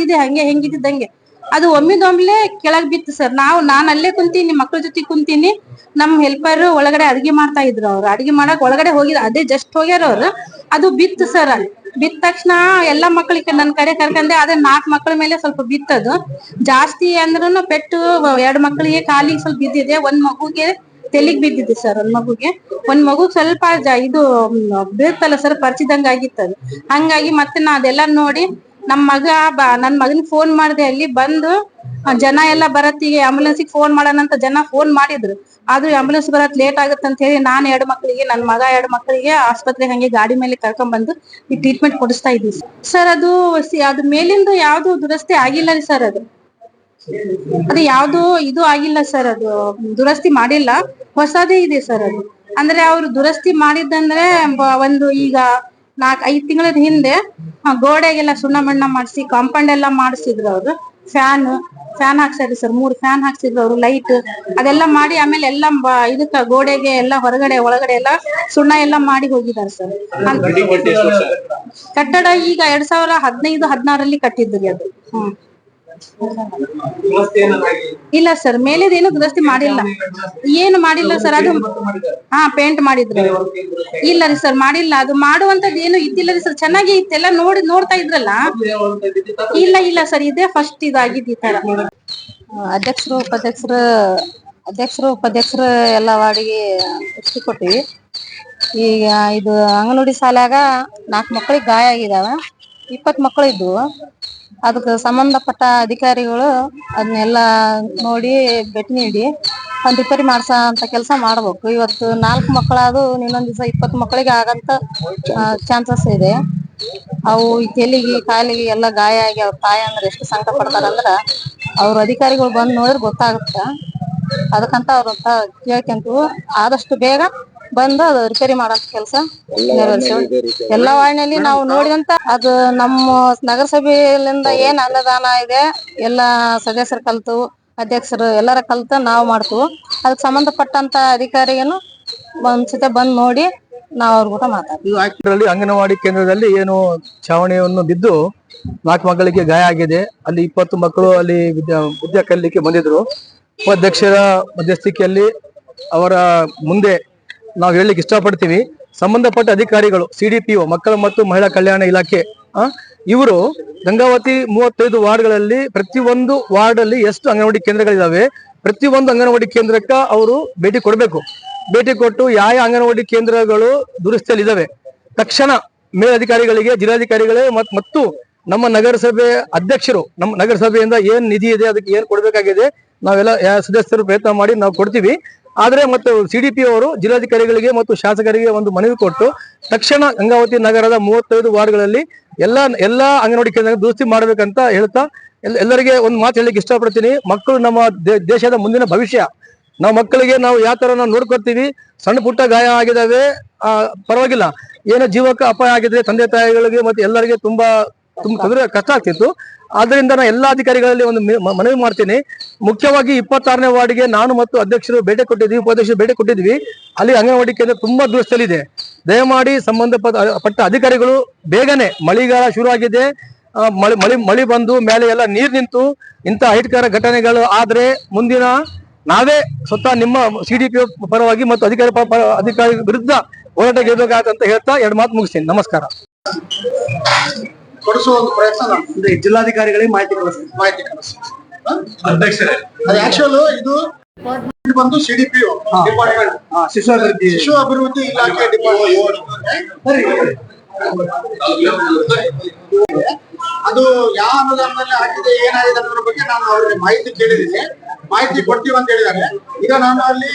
[SPEAKER 6] ಇದೆ ಹಂಗೆ, ಹೆಂಗಿದ್ದಂಗೆ. ಅದು ಒಮ್ಮಿದೊಮ್ಲೆ ಕೆಳಗ್ ಬಿತ್ತು ಸರ್. ನಾವು, ನಾನ್ ಅಲ್ಲೇ ಕುಂತೀನಿ, ಮಕ್ಳ ಜೊತೆ ಕುಂತೀನಿ. ನಮ್ ಹೆಲ್ಪರ್ ಒಳಗಡೆ ಅಡಿಗೆ ಮಾಡ್ತಾ ಇದ್ರು ಅವ್ರು. ಅಡಿಗೆ ಮಾಡಕ್ ಒಳಗಡೆ ಹೋಗಿದ್ರು ಅದೇ ಜಸ್ಟ್ ಹೋಗ್ಯಾರ ಅವ್ರು. ಅದು ಬಿತ್ತು ಸರ್. ಅಲ್ಲಿ ಬಿತ್ತ ತಕ್ಷಣ ಎಲ್ಲಾ ಮಕ್ಕಳಿಗೆ ನನ್ ಕಡೆ ಕರ್ಕಂಡೆ ಅದೇ ನಾಲ್ಕು ಮಕ್ಕಳ ಮೇಲೆ ಸ್ವಲ್ಪ ಬಿತ್ತದು. ಜಾಸ್ತಿ ಅಂದ್ರೂ ಪೆಟ್ಟು ಎರಡ್ ಮಕ್ಕಳಿಗೆ ಕಾಲಿಗೆ ಸ್ವಲ್ಪ ಬಿದ್ದಿದೆ. ಒಂದ್ ಮಗುಗೆ ತೆಲಿಗ್ ಬಿದ್ದಿದೆ ಸರ್, ಒಂದ್ ಮಗುಗೆ. ಒಂದ್ ಮಗು ಸ್ವಲ್ಪ ಇದು, ಬೀಳ್ತಲ್ಲ ಸರ್ ಪರಿಚಿದಂಗ ಆಗಿತ್ತು ಹಂಗಾಗಿ ಮತ್ತೆ ನಾ ಅದೆಲ್ಲ ನೋಡಿ ನಮ್ ಮಗ ಬ, ನನ್ ಮಗನ್ ಫೋನ್ ಮಾಡ್ದೆ ಅಲ್ಲಿ ಬಂದು ಜನ ಎಲ್ಲ ಬರತ್ತಿಗೆ ಆಂಬುಲೆನ್ಸಿಗೆ ಫೋನ್ ಮಾಡೋಣ ಅಂತ ಜನ ಫೋನ್ ಮಾಡಿದ್ರು. ಆದ್ರೂ ಆಂಬುಲೆನ್ಸ್ ಬರತ್ ಲೇಟ್ ಆಗುತ್ತೆ ಅಂತ ಹೇಳಿ ನಾನ್ ಎರಡು ಮಕ್ಕಳಿಗೆ ನನ್ ಮಗ ಎರಡು ಮಕ್ಕಳಿಗೆ ಆಸ್ಪತ್ರೆ ಹಂಗೆ ಗಾಡಿ ಮೇಲೆ ಕರ್ಕೊಂಡ್ ಬಂದು ಈ ಟ್ರೀಟ್ಮೆಂಟ್ ಕೊಡಿಸ್ತಾ ಇದ್ವಿ. ಸರ್ ಅದು ಅದ್ರ ಅದು ಮೇಲಿಂದ ಯಾವ್ದು ದುರಸ್ತಿ ಆಗಿಲ್ಲ ರೀ ಸರ್ ಅದು. ಅದು ಯಾವ್ದು ಇದು ಆಗಿಲ್ಲ ಸರ್ ಅದು, ದುರಸ್ತಿ ಮಾಡಿಲ್ಲ. ಹೊಸದೇ ಇದೆ ಸರ್ ಅದು. ಅಂದ್ರೆ ಅವ್ರು ದುರಸ್ತಿ ಮಾಡಿದ್ದಂದ್ರೆ ಒಂದು ಈಗ ನಾಲ್ಕ್ ಐದ್ ತಿಂಗಳ ಹಿಂದೆ ಗೋಡೆಗೆಲ್ಲ ಸುಣ್ಣ ಬಣ್ಣ ಮಾಡಿಸಿ ಕಾಂಪೌಂಡ್ ಎಲ್ಲ ಮಾಡಿಸಿದ್ರು ಅವ್ರು. ಫ್ಯಾನ್ ಫ್ಯಾನ್ ಹಾಕ್ಸಿದ್ರು ಸರ್ ಮೂರ್ ಫ್ಯಾನ್ ಹಾಕ್ಸಿದ್ರು ಅವ್ರು ಲೈಟ್ ಅದೆಲ್ಲ ಮಾಡಿ ಆಮೇಲೆ ಎಲ್ಲ ಇದಕ್ಕ ಗೋಡೆಗೆ ಎಲ್ಲ ಹೊರಗಡೆ ಒಳಗಡೆ ಎಲ್ಲ ಸುಣ್ಣ ಎಲ್ಲ ಮಾಡಿ ಹೋಗಿದ್ದಾರೆ ಸರ್. ಕಟ್ಟಡ ಈಗ ಎರಡ್ ಸಾವಿರ ಹದಿನೈದು ಹದಿನಾರಲ್ಲಿ ಕಟ್ಟಿದ್ರಿ ಅದು. ಹ್ಮ್ ಇಲ್ಲ ಸರ್ ಮೇಲೆದೇನು ದುರಸ್ತಿ ಮಾಡಿಲ್ಲ. ಏನು ಮಾಡಿಲ್ಲ ಸರ್, ಅದು ಹಾ ಪೇಂಟ್ ಮಾಡಿದ್ರು. ಇಲ್ಲ ರೀ ಸರ್, ಮಾಡಿಲ್ಲ. ಅದು ಮಾಡುವಂತದ್ದು ಏನು ಇದ್ದಿಲ್ಲ ರೀ ಸರ್. ಚೆನ್ನಾಗಿ ಇತ್ತೆಲ್ಲ ನೋಡಿ ನೋಡ್ತಾ ಇದ್ರಲ್ಲ. ಇಲ್ಲ ಇಲ್ಲ ಸರ್, ಇದೇ ಫಸ್ಟ್ ಇದಾಗಿದ್ದು ಈ ತರ.
[SPEAKER 12] ಅಧ್ಯಕ್ಷರು, ಉಪಾಧ್ಯಕ್ಷರು ಅಧ್ಯಕ್ಷರು, ಉಪಾಧ್ಯಕ್ಷರು ಎಲ್ಲ ವಾರ್ಡಿಗೆ ಕೊಟ್ಟಿವಿ ಈಗ ಇದು ಅಂಗನವಾಡಿ ಶಾಲ್ಯಾಗ ನಾಲ್ಕು ಮಕ್ಕಳಿಗೆ ಗಾಯ ಆಗಿದಾವ. ಇಪ್ಪತ್ತು ಮಕ್ಕಳು ಇದ್ವು. ಅದಕ್ಕೆ ಸಂಬಂಧಪಟ್ಟ ಅಧಿಕಾರಿಗಳು ಅದನ್ನೆಲ್ಲ ನೋಡಿ ಭೇಟಿ ನೀಡಿ, ಒಂದು ರಿಪೇರಿ ಮಾಡ್ಸ ಅಂತ ಕೆಲಸ ಮಾಡ್ಬೇಕು. ಇವತ್ತು ನಾಲ್ಕು ಮಕ್ಕಳಾದು ಇನ್ನೊಂದ್ ದಿವಸ ಇಪ್ಪತ್ತು ಮಕ್ಕಳಿಗೆ ಆಗಂತ ಚಾನ್ಸಸ್ ಇದೆ. ಅವು ಈ ಕಾಲಿಗೆ ಎಲ್ಲ ಗಾಯ ಆಗಿ ಅವ್ರ ತಾಯಿ ಅಂದ್ರೆ ಎಷ್ಟು ಸಂಕಟ ಪಡ್ತಾರಂದ್ರ ಅವ್ರ ಅಧಿಕಾರಿಗಳು ಬಂದು ನೋಡಿದ್ರೆ ಗೊತ್ತಾಗುತ್ತ. ಅದಕ್ಕಂತ ಅವ್ರಂತ ಕೇಳ್ಕೊಂತೀವಿ. ಆದಷ್ಟು ಬೇಗ ಬಂದು ಅದು ರಿಪೇರಿ ಮಾಡಂತ ಕೆಲಸ ಎಲ್ಲ ವಾರ್ಡ್ನಲ್ಲಿ ನಾವು ನೋಡಿದಂತ ಅದು ನಮ್ಮ ನಗರಸಭೆಯಿಂದ ಏನ್ ಅನುದಾನ ಇದೆ ಎಲ್ಲ ಸದಸ್ಯರು ಕಲ್ತು ಅಧ್ಯಕ್ಷರು ಎಲ್ಲರ ಕಲ್ತು ನಾವು ಮಾಡ್ತೀವಿ. ಅದಕ್ಕೆ ಸಂಬಂಧಪಟ್ಟಂತ ಅಧಿಕಾರಿಗೇನು ಒಂದ್ಸತಿ ಬಂದ್ ನೋಡಿ ನಾವ್ ಅವ್ರ ಕೂಡ ಮಾತಾಡ್ತೀವಿ.
[SPEAKER 9] ಅಂಗನವಾಡಿ ಕೇಂದ್ರದಲ್ಲಿ ಏನು ಛಾವಣಿಯನ್ನು ಬಿದ್ದು ನಾಲ್ಕು ಮಕ್ಕಳಿಗೆ ಗಾಯ ಆಗಿದೆ. ಅಲ್ಲಿ ಇಪ್ಪತ್ತು ಮಕ್ಕಳು ಅಲ್ಲಿ ವಿದ್ಯಾ ವಿದ್ಯಾ ಕಲಿಲಿಕ್ಕೆ ಬಂದಿದ್ರು. ಉಪಾಧ್ಯಕ್ಷರ ಮಧ್ಯಸ್ಥಿಕೆಯಲ್ಲಿ ಅವರ ಮುಂದೆ ನಾವು ಹೇಳಲಿಕ್ಕೆ ಇಷ್ಟಪಡ್ತೀವಿ. ಸಂಬಂಧಪಟ್ಟ ಅಧಿಕಾರಿಗಳು ಸಿಡಿಪಿಒ ಮಕ್ಕಳ ಮತ್ತು ಮಹಿಳಾ ಕಲ್ಯಾಣ ಇಲಾಖೆ ಇವರು ಗಂಗಾವತಿ ಮೂವತ್ತೈದು ವಾರ್ಡ್ಗಳಲ್ಲಿ ಪ್ರತಿಯೊಂದು ವಾರ್ಡ್ ಅಲ್ಲಿ ಎಷ್ಟು ಅಂಗನವಾಡಿ ಕೇಂದ್ರಗಳಿದಾವೆ, ಪ್ರತಿಯೊಂದು ಅಂಗನವಾಡಿ ಕೇಂದ್ರಕ್ಕ ಅವರು ಭೇಟಿ ಕೊಡಬೇಕು. ಭೇಟಿ ಕೊಟ್ಟು ಯಾವ ಅಂಗನವಾಡಿ ಕೇಂದ್ರಗಳು ದುರಸ್ತಿಯಲ್ಲಿ ಇದಾವೆ. ತಕ್ಷಣ ಮೇಲಧಿಕಾರಿಗಳಿಗೆ, ಜಿಲ್ಲಾಧಿಕಾರಿಗಳೇ ಮತ್- ಮತ್ತು ನಮ್ಮ ನಗರಸಭೆ ಅಧ್ಯಕ್ಷರು, ನಮ್ಮ ನಗರಸಭೆಯಿಂದ ಏನ್ ನಿಧಿ ಇದೆ, ಅದಕ್ಕೆ ಏನ್ ಕೊಡಬೇಕಾಗಿದೆ, ನಾವೆಲ್ಲ ಸದಸ್ಯರು ಪ್ರಯತ್ನ ಮಾಡಿ ನಾವು ಕೊಡ್ತೀವಿ. ಆದ್ರೆ ಮತ್ತು ಸಿಡಿಪಿ ಅವರು ಜಿಲ್ಲಾಧಿಕಾರಿಗಳಿಗೆ ಮತ್ತು ಶಾಸಕರಿಗೆ ಒಂದು ಮನವಿ ಕೊಟ್ಟು ತಕ್ಷಣ ಗಂಗಾವತಿ ನಗರದ ಮೂವತ್ತೈದು ವಾರ್ಡ್ಗಳಲ್ಲಿ ಎಲ್ಲ, ಎಲ್ಲಾ ಅಂಗನವಾಡಿ ಕೇಂದ್ರ ದುರಸ್ತಿ ಮಾಡ್ಬೇಕಂತ ಹೇಳ್ತಾ ಎಲ್ಲ, ಎಲ್ಲರಿಗೆ ಒಂದು ಮಾತು ಹೇಳಲಿಕ್ಕೆ ಇಷ್ಟಪಡ್ತೀನಿ. ಮಕ್ಕಳು ನಮ್ಮ ದೇಶದ ಮುಂದಿನ ಭವಿಷ್ಯ. ನಾವು ಮಕ್ಕಳಿಗೆ ನಾವು ಯಾವ ತರ ನಾವು ನೋಡ್ಕೊತೀವಿ ಸಣ್ಣ ಪುಟ್ಟ ಗಾಯ ಆಗಿದಾವೆ ಪರವಾಗಿಲ್ಲ. ಏನೋ ಜೀವಕ್ಕೆ ಅಪಾಯ ಆಗಿದ್ರೆ ತಂದೆ ತಾಯಿಗಳಿಗೆ ಮತ್ತೆ ಎಲ್ಲರಿಗೆ ತುಂಬಾ ತುಂಬಾ ತೊಂದರೆ ಕಷ್ಟ ಆಗ್ತಿತ್ತು. ಆದ್ರಿಂದ ನಾನು ಎಲ್ಲಾ ಅಧಿಕಾರಿಗಳಲ್ಲಿ ಒಂದು ಮನವಿ ಮಾಡ್ತೀನಿ. ಮುಖ್ಯವಾಗಿ ಇಪ್ಪತ್ತಾರನೇ ವಾರ್ಡ್ಗೆ ನಾನು ಮತ್ತು ಅಧ್ಯಕ್ಷರು ಭೇಟಿ ಕೊಟ್ಟಿದ್ವಿ ಉಪಾಧ್ಯಕ್ಷರು ಭೇಟಿ ಕೊಟ್ಟಿದ್ವಿ. ಅಲ್ಲಿ ಅಂಗನವಾಡಿ ಕೇಂದ್ರ ತುಂಬಾ ದುರಸ್ಥಲಿದೆ ದಯಮಾಡಿ ಸಂಬಂಧಪಟ್ಟ ಪಟ್ಟ ಅಧಿಕಾರಿಗಳು ಬೇಗನೆ ಮಳೆಗಾಲ ಶುರು ಆಗಿದೆ ಆ, ಮಳೆ ಮಳೆ ಮಳೆ ಬಂದು ಮೇಲೆ ಎಲ್ಲ ನೀರು ನಿಂತು ಇಂಥ ಅಹಿತಕರ ಘಟನೆಗಳು ಆದ್ರೆ ಮುಂದಿನ ನಾವೇ ಸ್ವತಃ ನಿಮ್ಮ ಸಿಡಿಪಿ ಪರವಾಗಿ ಮತ್ತು ಅಧಿಕಾರಿ ಅಧಿಕಾರಿ ವಿರುದ್ಧ ಹೋರಾಟ ಅಂತ ಹೇಳ್ತಾ ಎರಡು ಮಾತು ಮುಗಿಸ್ತೀನಿ. ನಮಸ್ಕಾರ.
[SPEAKER 8] ಕೊಡಿಸುವ ಒಂದು ಪ್ರಯತ್ನ ನಾವು
[SPEAKER 9] ಅಂದ್ರೆ ಜಿಲ್ಲಾಧಿಕಾರಿಗಳಿಗೆ ಮಾಹಿತಿ ಕಳಿಸ್ತೀನಿ.
[SPEAKER 8] ಮಾಹಿತಿ ಕಳಿಸ್ತೀವಿ ಅಧ್ಯಕ್ಷರೇ. ಅದು ಆಕ್ಚುಲ್ ಇದು ಡಿಪಾರ್ಟ್ಮೆಂಟ್ ಬಂದು ಸಿಡಿಪಿಒ ಡಿಪಾರ್ಟ್ಮೆಂಟ್
[SPEAKER 9] ಶಿಶು ಅಭಿವೃದ್ಧಿ.
[SPEAKER 8] ಶಿಶು ಅಭಿವೃದ್ಧಿ ಇಲಾಖೆ ಡಿಪಾರ್ಟ್ಮೆಂಟ್ ಅದು ಯಾವ ಅನುದಾನದಲ್ಲಿ ಆಗಿದೆ ಏನಾಗಿದೆ ಅನ್ನೋದ್ರ ಬಗ್ಗೆ ನಾನು ಅವ್ರಿಗೆ ಮಾಹಿತಿ ಕೇಳಿದ್ದೀನಿ. ಮಾಹಿತಿ ಕೊಡ್ತೀವಿ ಅಂತ ಹೇಳಿದ್ದಾರೆ. ಈಗ ನಾನು ಅಲ್ಲಿ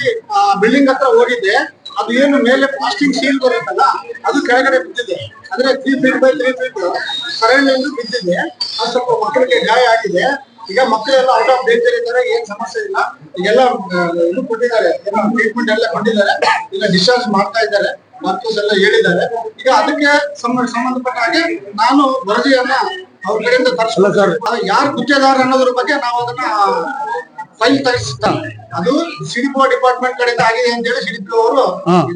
[SPEAKER 8] ಬಿಲ್ಡಿಂಗ್ ಹತ್ರ ಹೋಗಿದ್ದೆ. ಅದು ಏನು ಮೇಲೆ ಪ್ಲಾಸ್ಟಿಕ್ ಸೀಲ್ ಬರುತ್ತಲ್ಲ ಅದು ಕೆಳಗಡೆ ಬಿದ್ದಿದೆ. ಅಂದ್ರೆ three feet by three feet surrounding ಬಿದ್ದಿದೆ. ಅದು ಸ್ವಲ್ಪ ಮಕ್ಕಳಿಗೆ ಗಾಯ ಆಗಿದೆ. ಈಗ ಮಕ್ಕಳೆಲ್ಲ ಔಟ್ ಆಫ್ ಡೇಂಜರ್ ಇದ್ದಾರೆ ಏನ್ ಸಮಸ್ಯೆ ಇಲ್ಲ. ಈಗೆಲ್ಲ ಇದು ಕೊಟ್ಟಿದ್ದಾರೆ. ಟ್ರೀಟ್ಮೆಂಟ್ ಎಲ್ಲ ಕೊಟ್ಟಿದ್ದಾರೆ. ಈಗ ಡಿಸ್ಚಾರ್ಜ್ ಮಾಡ್ತಾ ಇದ್ದಾರೆ. ಡಾಕ್ಟರ್ಸ್ ಎಲ್ಲ ಹೇಳಿದ್ದಾರೆ. ಈಗ ಅದಕ್ಕೆ ಸಂಬ- ಸಂಬಂಧಪಟ್ಟ ಹಾಗೆ ನಾನು ವರದಿಯನ್ನ ಅವ್ರ ಕಡೆಯಿಂದ ತರಿಸಲ್ಲ ಸರ್ ಯಾರು ಗುತ್ತೇದಾರ ಅನ್ನೋದ್ರ ಬಗ್ಗೆ ನಾವು ಅದನ್ನ ಫೈಲ್ ತರಿಸ್ತಾ ಅದು ಸಿಡಿಪೋ ಡಿಪಾರ್ಟ್ಮೆಂಟ್ ಕಡೆಯಿಂದ ಆಗಿದೆ ಅಂತ ಹೇಳಿ ಸಿಡಿಪೋ ಅವರು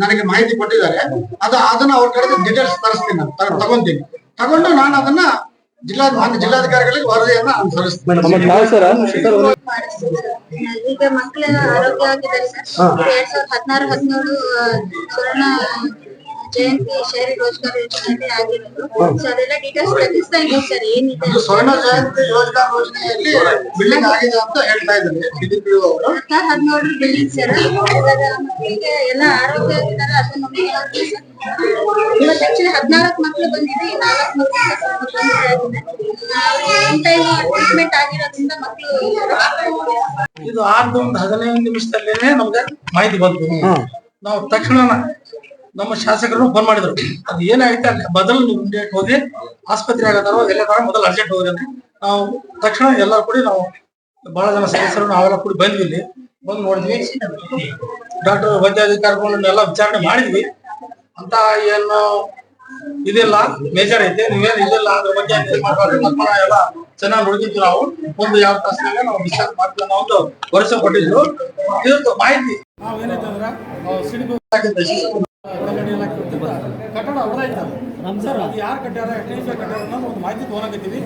[SPEAKER 8] ನನಗೆ ಮಾಹಿತಿ ಕೊಟ್ಟಿದ್ದಾರೆ. ಅದು ಅದನ್ನ ಅವ್ರ ಕಡೆ ಡೀಟೇಲ್ಸ್ ತರಿಸ್ತೀನಿ ನಾನು. ತಗೊಂತೀನಿ. ತಗೊಂಡು ನಾನು ಅದನ್ನ ಜಿಲ್ಲಾ ಮಾನ್ಯ ಜಿಲ್ಲಾಧಿಕಾರಿಗಳಿಗೆ ವರದಿಯನ್ನ
[SPEAKER 12] ಈಗ ಆರೋಗ್ಯ ಆರೋಗ್ಯವಾಗಿದ್ದಾರೆ ಸರ್. ಎರಡ್ ಸಾವಿರದ ಹದಿನಾರು ಹದಿನೇಳು ಸ್ವರ್ಣ ಜಯಂತಿ ಶೇರಿ ರೋಜ್ಗಾರ್ ಯೋಜನೆಯಲ್ಲಿ ಆಗಿರೋದು. ಸೊ ಅದೆಲ್ಲ ಡೀಟೇಲ್ಸ್ ತೆಗಿಸ್ತಾ ಇದ್ದೀವಿ ಸರ್ ಏನಿದೆ
[SPEAKER 8] ಇದು ಸ್ವರ್ಣ ಜಯಂತಿ ಯೋಜನೆಯಲ್ಲಿ ಬಿಲ್ಡಿಂಗ್ ಆಗಿದೆ ಅಂತ ಹೇಳ್ತಾ ಇದ್ದಾರೆ ಸಿಡಿಪಿ ಅವರು.
[SPEAKER 12] ಹದಿನಾರು ಹದಿನೇಳು ಬಿಲ್ಡಿಂಗ್ ಸರ್ ಇವಾಗ ಮಕ್ಕಳಿಗೆ ಎಲ್ಲ ಆರೋಗ್ಯ ಇವತ್ತು ಆಕ್ಚುಲಿ ಹದಿನಾಲ್ಕು ಮಕ್ಕಳು ಬಂದಿದೆ ಈ ನಾಲ್ಕು ಟೈಮ್ ಟ್ರೀಟ್ಮೆಂಟ್ ಆಗಿರೋದ್ರಿಂದ ಮಕ್ಕಳು
[SPEAKER 10] ಇದು ಹದಿನೈದು ನಿಮಿಷದಲ್ಲೇನೆ ನಮ್ಗೆ ಮಾಹಿತಿ ಬಂತು. ನಾವು ತಕ್ಷಣ ನಮ್ಮ ಶಾಸಕರು ಫೋನ್ ಮಾಡಿದ್ರು. ಅದು ಏನಾಯ್ತು ಅಲ್ಲಿ ಬದಲು ನೀವು ಡೇಟ್ ಹೋಗಿ ಆಸ್ಪತ್ರೆ ಆಗತ್ತಾರೋ, ಎಲ್ಲ ತರ ಮೊದಲು ಅರ್ಜೆಂಟ್ ಹೋಗಿ ಅಂತ. ನಾವು ತಕ್ಷಣ ಎಲ್ಲರೂ ಕೂಡಿ ನಾವು ಬಹಳ ಜನ ಸದಸ್ಯರು ನಾವೆಲ್ಲ ಕೂಡಿ ಬಂದ್ವಿ ಇಲ್ಲಿ. ಬಂದು ನೋಡಿದ್ವಿ. ಡಾಕ್ಟರ್ ವೈದ್ಯಾಧಿಕಾರಿಗಳನ್ನೆಲ್ಲ ವಿಚಾರಣೆ ಮಾಡಿದ್ವಿ. ಅಂತ ಏನು ಇದಿಲ್ಲ. ಮೇಜರ್ ಐತೆ. ನೀವೇನು ಇದಿಲ್ಲ ಅದ್ರ ಬಗ್ಗೆ ಎಲ್ಲ ಚೆನ್ನಾಗಿ ನೋಡಿದ್ವಿ ನಾವು. ಒಂದು ಯಾವ ತಾಸಿನಾಗ ನಾವು ಡಿಸ್ಚಾರ್ಜ್ ಮಾಡ್ತೀವಿ ಅನ್ನೋ ಒಂದು ಭರವಸೆ ಕೊಟ್ಟಿದ್ರು. ಇದೊಂದು ಮಾಹಿತಿ. ನಾವು ಏನೈತೆ ಇಲಾಖೆ ಕಟ್ಟಡ ಐತಲ್ಲ ಸರ್ ಅದು ಯಾರು ಕಟ್ಟಾರ ಎಷ್ಟು ಕಟ್ಟಾರ ಅನ್ನೋದು ಒಂದು ಮಾಹಿತಿ ತಗೊಳಕತ್ತೀವಿ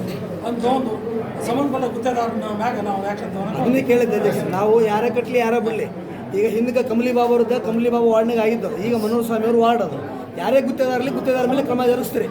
[SPEAKER 10] ಅಂತ ಒಂದು ಸಂಬಂಧಪಟ್ಟ ಗುತ್ತೇದಾರನ ಮ್ಯಾಗ ನಾವು ಆಕ್ಷನ್ ತಗೊಳಕ
[SPEAKER 9] ಅದನ್ನೇ ಕೇಳಿದ್ದೆ ನಾವು ಯಾರೇ ಕಟ್ಟಲಿ ಯಾರೇ ಬಿಡ್ಲಿ ಈಗ ಹಿಂದಕ್ಕೆ ಕಮಲಿ ಬಾಬು ಅವ್ರದ್ದು ಕಮಲಿ ಬಾಬು ವಾರ್ಡ್ನಾಗ ಆಗಿದ್ದು ಈಗ ಮನೋಹರ್ ಸ್ವಾಮಿ ಅವರು ವಾರ್ಡ್ ಅದು. ಯಾರೇ ಗುತ್ತೇದಾರಲಿ ಗುತ್ತೇದಾರ ಮೇಲೆ ಕ್ರಮ ಜರುಗಿಸ್ತೀರಿ.